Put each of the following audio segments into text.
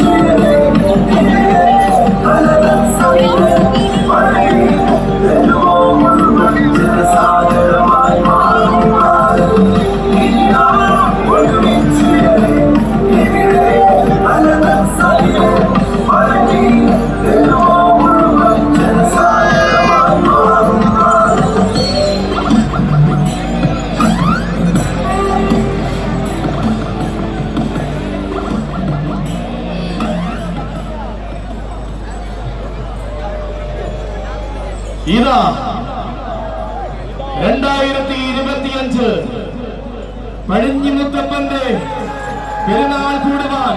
Thank you. ഇതാ. രണ്ടായിരത്തി ഇരുപത്തിയഞ്ച് പഴിഞ്ഞിമുത്തപ്പന്റെ പെരുന്നാൾ കൂടുവാൻ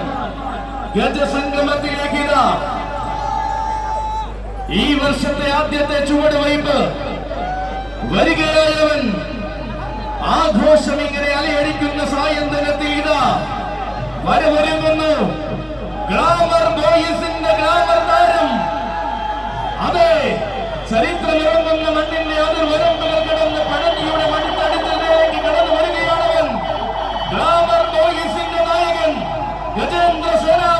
ഗജസംഗമത്തിലേക്ക് ഇതാ. ഈ വർഷത്തെ ആദ്യത്തെ ചുവട് ചുവടുവയ്പ് വരികയായവൻ ആഘോഷം ഇങ്ങനെ അലയടിക്കുന്ന സായന്തനത്തിൽ ഇതാ. വരവരുന്നു ഗജേന്ദ്ര സേന